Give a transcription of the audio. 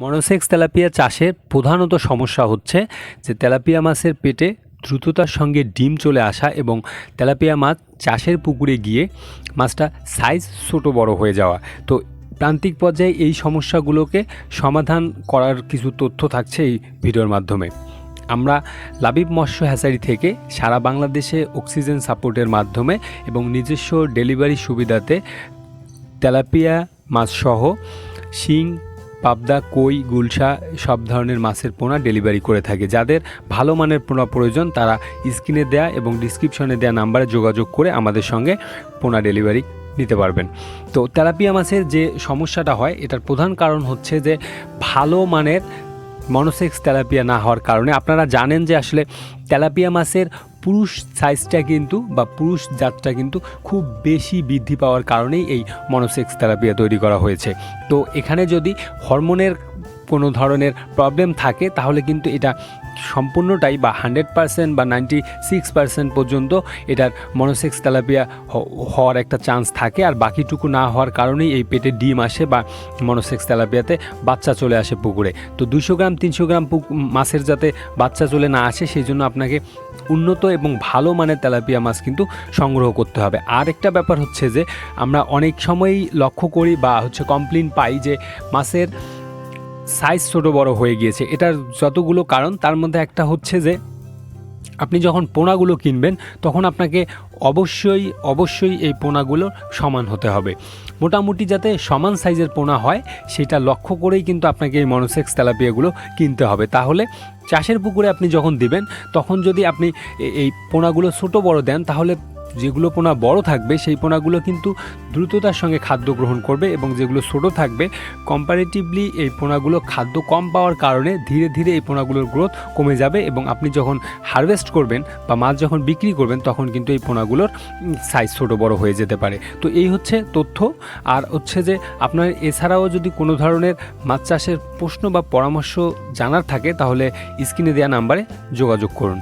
Monosex tilapia চাষে প্রধানত সমস্যা হচ্ছে যে তেলাপিয়া মাছের পেটে দ্রুততার সঙ্গে ডিম চলে আসা এবং তেলাপিয়া মাছ চাষের পুকুরে গিয়ে মাছটা সাইজ ছোটো বড় হয়ে যাওয়া। তো প্রান্তিক পর্যায়ে এই সমস্যাগুলোকে সমাধান করার কিছু তথ্য থাকছে এই ভিডিওর মাধ্যমে। আমরা লাবিব মৎস্য হ্যাচারি থেকে সারা বাংলাদেশে অক্সিজেন সাপোর্টের মাধ্যমে এবং নিজস্ব ডেলিভারি সুবিধাতে তেলাপিয়া মাছসহ শিং পাবদা, কই, গুলশা সব ধরনের মাছের পোনা ডেলিভারি করে থাকে। যাদের ভালো মানের পোনা প্রয়োজন, তারা স্ক্রিনে দেয়া এবং ডিসক্রিপশনে দেয়া নাম্বারে যোগাযোগ করে আমাদের সঙ্গে পোনা ডেলিভারি নিতে পারবেন। তো তেলাপিয়া মাছের যে সমস্যাটা হয়, এটার প্রধান কারণ হচ্ছে যে ভালো মানের মনোসেক্স তেলাপিয়া না হওয়ার কারণে। আপনারা জানেন যে আসলে তেলাপিয়া মাছের পুরুষ সাইজটা কিন্তু বা পুরুষ জাতটা কিন্তু খুব বেশি বৃদ্ধি পাওয়ার কারণেই এই মনোসেক্স থেরাপিয়া তৈরি করা হয়েছে। তো এখানে যদি হরমোনের কোনো ধরনের প্রবলেম থাকে, তাহলে কিন্তু এটা সম্পূর্ণটাই বা হান্ড্রেড পার্সেন্ট বা নাইনটি সিক্স পার্সেন্ট পর্যন্ত এটার মনোসেক্স তেলাপিয়া হওয়ার একটা চান্স থাকে। আর বাকিটুকু না হওয়ার কারণেই এই পেটে ডিম আসে বা মনোসেক্স তেলাপিয়াতে বাচ্চা চলে আসে পুকুরে। তো দুশো গ্রাম, তিনশো গ্রাম মাছের যাতে বাচ্চা চলে না আসে, সেই জন্য আপনাকে উন্নত এবং ভালো মানের তেলাপিয়া মাছ কিন্তু সংগ্রহ করতে হবে। আর একটা ব্যাপার হচ্ছে যে, আমরা অনেক সময়ই লক্ষ্য করি বা হচ্ছে কমপ্লেন পাই যে মাছের সাইজ ছোটো বড় হয়ে গিয়েছে। এটার যতগুলো কারণ, তার মধ্যে একটা হচ্ছে যে, আপনি যখন পোনাগুলো কিনবেন, তখন আপনাকে অবশ্যই অবশ্যই এই পোনাগুলো সমান হতে হবে। মোটামুটি যাতে সমান সাইজের পোনা হয়, সেটা লক্ষ্য করেই কিন্তু আপনাকে এই মনোসেক্স তেলাপিয়াগুলো কিনতে হবে। তাহলে চাষের পুকুরে আপনি যখন দিবেন, তখন যদি আপনি এই পোনাগুলো ছোটো বড় দেন, তাহলে যেগুলো পোনা বড় থাকবে, সেই পোনাগুলো কিন্তু দ্রুততার সঙ্গে খাদ্য গ্রহণ করবে এবং যেগুলো ছোটো থাকবে কম্পারেটিভলি এই পোনাগুলো খাদ্য কম পাওয়ার কারণে ধীরে ধীরে এই পোনাগুলোর গ্রোথ কমে যাবে এবং আপনি যখন হারভেস্ট করবেন বা মাছ যখন বিক্রি করবেন, তখন কিন্তু এই পোনাগুলোর সাইজ ছোটো বড় হয়ে যেতে পারে। তো এই হচ্ছে তথ্য। আর হচ্ছে যে আপনার এছাড়াও যদি কোনো ধরনের মাছ চাষের প্রশ্ন বা পরামর্শ জানার থাকে, তাহলে স্ক্রিনে দেওয়া নাম্বারে যোগাযোগ করুন।